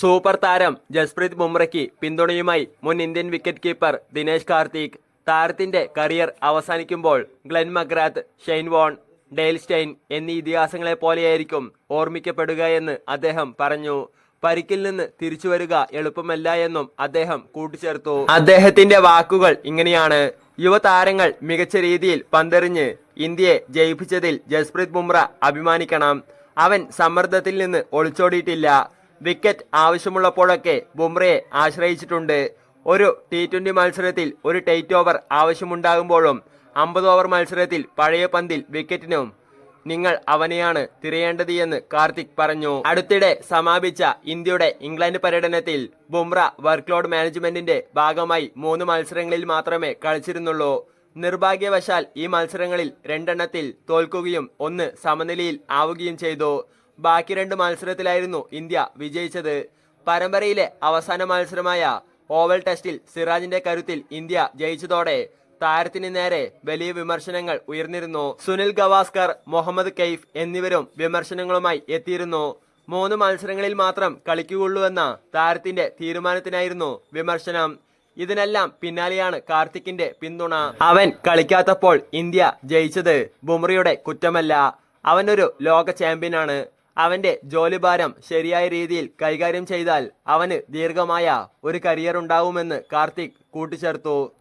Super താരം ജസ്പ്രീത് ബുംറയ്ക്ക് പിന്തുണയുമായി മുൻ Indian wicket keeper Dinesh Karthik. താരത്തിന്റെ കരിയർ അവസാനിക്കുമ്പോൾ Glenn McGrath Shane Warne Dale Steyn എന്നീ ഇതിഹാസങ്ങളെ പോലെയായിരിക്കും ഓർമ്മിക്കപ്പെടുക എന്ന് അദ്ദേഹം പറഞ്ഞു. പരിക്കിൽ നിന്ന് തിരിച്ചു വരിക എളുപ്പമല്ല എന്നും അദ്ദേഹം കൂട്ടിച്ചേർത്തു. അദ്ദേഹത്തിന്റെ വാക്കുകൾ ഇങ്ങനെയാണ്. യുവതാരങ്ങൾ മികച്ച രീതിയിൽ പന്തെറിഞ്ഞ് ഇന്ത്യയെ ജയിപ്പിച്ചതിൽ ജസ്പ്രീത് ബുംറ അഭിമാനിക്കണം. അവൻ സമ്മർദ്ദത്തിൽ നിന്ന് ഒളിച്ചോടിയിട്ടില്ല. വിക്കറ്റ് ആവശ്യമുള്ളപ്പോഴൊക്കെ ബുംറയെ ആശ്രയിച്ചിട്ടുണ്ട്. ഒരു ടി ട്വന്റി മത്സരത്തിൽ ഒരു ടൈറ്റ് ഓവർ ആവശ്യമുണ്ടാകുമ്പോഴും അമ്പത് ഓവർ മത്സരത്തിൽ പഴയ പന്തിൽ വിക്കറ്റിനും നിങ്ങൾ അവനെയാണ് തിരയേണ്ടത് എന്ന് കാർത്തിക് പറഞ്ഞു. അടുത്തിടെ സമാപിച്ച ഇന്ത്യയുടെ ഇംഗ്ലണ്ട് പര്യടനത്തിൽ ബുംറ വർക്ക് ലോഡ് മാനേജ്മെന്റിന്റെ ഭാഗമായി മൂന്ന് മത്സരങ്ങളിൽ മാത്രമേ കളിച്ചിരുന്നുള്ളൂ. നിർഭാഗ്യവശാൽ ഈ മത്സരങ്ങളിൽ രണ്ടെണ്ണത്തിൽ തോൽക്കുകയും ഒന്ന് സമനിലയിൽ ആവുകയും ചെയ്തു. ബാക്കി രണ്ട് മത്സരത്തിലായിരുന്നു ഇന്ത്യ വിജയിച്ചത്. പരമ്പരയിലെ അവസാന മത്സരമായ ഓവൽ ടെസ്റ്റിൽ സിറാജിന്റെ കരുത്തിൽ ഇന്ത്യ ജയിച്ചതോടെ താരത്തിന് നേരെ വലിയ വിമർശനങ്ങൾ ഉയർന്നിരുന്നു. സുനിൽ ഗവാസ്കർ മുഹമ്മദ് കെയ്ഫ് എന്നിവരും വിമർശനങ്ങളുമായി എത്തിയിരുന്നു. മൂന്ന് മത്സരങ്ങളിൽ മാത്രം കളിക്കുകയുള്ളൂവെന്ന താരത്തിന്റെ തീരുമാനത്തിനായിരുന്നു വിമർശനം. ഇതിനെല്ലാം പിന്നാലെയാണ് കാർത്തിക്കിന്റെ പിന്തുണ. അവൻ കളിക്കാത്തപ്പോൾ ഇന്ത്യ ജയിച്ചത് ബുംറയുടെ കുറ്റമല്ല. അവനൊരു ലോക ചാമ്പ്യനാണ് അവന്റെ ജോലിഭാരം ശരിയായ രീതിയിൽ കൈകാര്യം ചെയ്താൽ അവന് ദീർഘമായ ഒരു കരിയർ ഉണ്ടാവുമെന്ന് കാർത്തിക് കൂട്ടിച്ചേർത്തു.